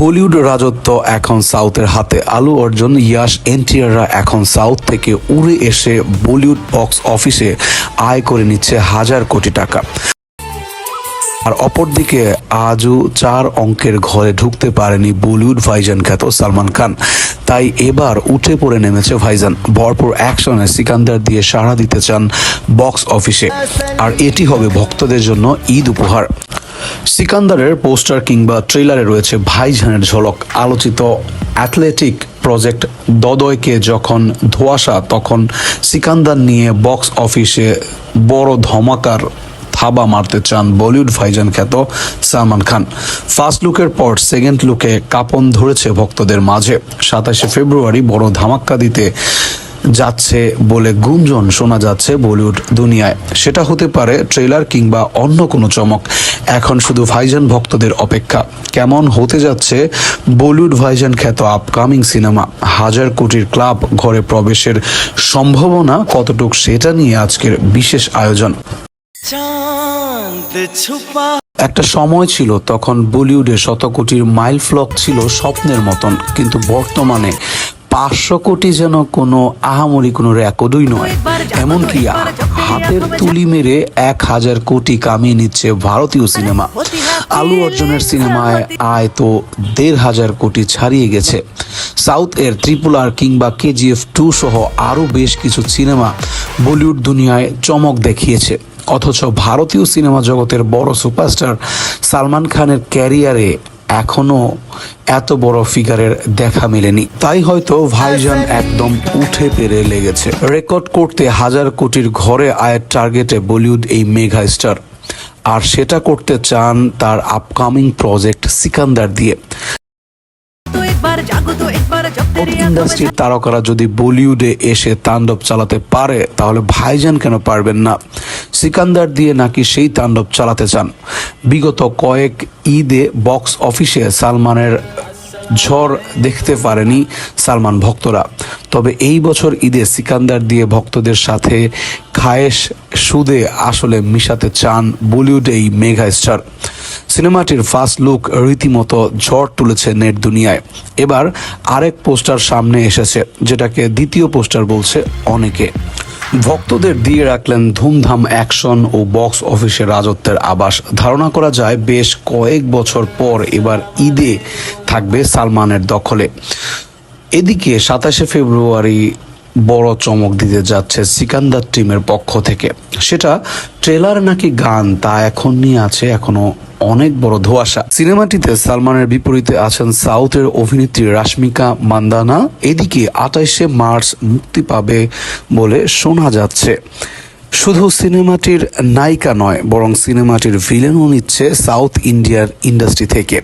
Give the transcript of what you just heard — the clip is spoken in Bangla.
বলিউড রাজত্ব এখন সাউথের হাতে। আলু অর্জন ইয়াস এন্টিয়াররা এখন সাউথ থেকে উড়ে এসে বলিউড বক্স অফিসে আয় করে নিচ্ছে হাজার কোটি টাকা। আর অপরদিকে আজও চার অঙ্কের ঘরে ঢুকতে পারেনি বলিউড ভাইজান খ্যাত সালমান খান। তাই এবার উঠে পড়ে নেমেছে ভাইজান। ভরপুর অ্যাকশনে সিকান্দার দিয়ে সাড়া দিতে চান বক্স অফিসে। আর এটি হবে ভক্তদের জন্য ঈদ উপহার। সিকান্দারের পোস্টার কিংবা ট্রেলারে রয়েছে ভাইজানের ঝলক। আলোচিত অ্যাথলেটিক প্রজেক্ট দদয়কে যখন ধোয়াশা, তখন সিকান্দার নিয়ে বক্স অফিসে বড় ধমাকার থাবা মারতে চান বলিউড ভাইজান খ্যাত সালমান খান। ফার্স্ট লুকের পর সেকেন্ড লুকে কাপন ধরেছে ভক্তদের মাঝে। সাতাশে ফেব্রুয়ারি বড় ধামাক্কা দিতে যাচ্ছে বলে গুঞ্জন শোনা যাচ্ছে বলিউড দুনিয়ায়। সেটা হতে পারে ট্রেলার কিংবা অন্য কোনো চমক। এখন শুধু ভাইজান ভক্তদের অপেক্ষা। কেমন হতে যাচ্ছে বলিউড ভাইজান খ্যাত আপকামিং সিনেমা? হাজার কোটির ক্লাব ঘরে প্রবেশের সম্ভাবনা কতটুক সেটা নিয়ে আজকের বিশেষ আয়োজন। একটা সময় ছিল তখন বলিউডে শত কোটির মাইল ফ্লক ছিল স্বপ্নের মতন কিন্তু বর্তমানে পাঁচশো কোটি যেন কোনো আহামরি, কোনো রেকর্ডই নয়। এমনকি হাতের তুলি মেরে এক হাজার কোটি কামিয়ে নিচ্ছে ভারতীয় সিনেমা। আলু অর্জুনের সিনেমায় আয় তো দেড় হাজার কোটি ছাড়িয়ে গেছে। সাউথ এর ট্রিপল আর কিংবা কেজিএফ টু সহ আরও বেশ কিছু সিনেমা বলিউড দুনিয়ায় চমক দেখিয়েছে। অথচ ভারতীয় সিনেমা জগতের বড় সুপারস্টার সালমান খানের ক্যারিয়ারে এখনও এত বড় ফিগারের দেখা মেলেনি। তাই হয়তো ভাইজান একদম উঠে পেরে লেগেছে। রেকর্ড করতে হাজার কোটির ঘরে আয়ের টার্গেটে বলিউড এই মেঘা স্টার। আর সেটা করতে চান তার আপকামিং প্রজেক্ট সিকান্দার দিয়ে। ইন্ডাস্ট্রির তারকারা যদি বলিউডে এসে তাণ্ডব চালাতে পারে তাহলে ভাইজান কেন পারবেন না? সিকান্দার দিয়ে নাকি সেই তাণ্ডব চালাতে চান। বিগত কয়েক ঈদে বক্স অফিসে সালমানের ঝড় দেখতে পারেনি সালমান ভক্তরা। তবে এই বছর ঈদে সিকান্দার দিয়ে ভক্তদের সাথে খায়েশ সুদে আসলে মিশাতে চান বলিউড এই মেঘা স্টার। সিনেমাটির ফার্স্ট লুক রীতিমতো ঝড় তুলেছে নেট দুনিয়ায়। এবার আরেক পোস্টার সামনে এসেছে, যেটাকে দ্বিতীয় পোস্টার বলছে অনেকে। ভক্তদের দিয়ে রাখলেন ধুমধাম অ্যাকশন ও বক্স অফিসে রাজত্বের আবাস। ধারণা করা যায়, বেশ কয়েক বছর পর এবার ঈদে থাকবে সালমানের দখলে। এদিকে সাতাশে ফেব্রুয়ারি বড় চমক দিতে যাচ্ছে সিকান্দার টিমের পক্ষ থেকে। সেটা ট্রেলার নাকি গান তা এখন নিয়ে আছে এখনও অনেক বড় ধোয়াশা। সিনেমাটিতে সালমানের বিপরীতে আছেন সাউথের অভিনেত্রী রাশমিকা মান্দানা। এদিকে আঠাইশে মার্চ মুক্তি পাবে বলে শোনা যাচ্ছে। শুধু সিনেমাটির নায়িকা নয়, বরং সিনেমাটির ভিলেনও নিচ্ছে সাউথ ইন্ডিয়ার ইন্ডাস্ট্রি থেকে।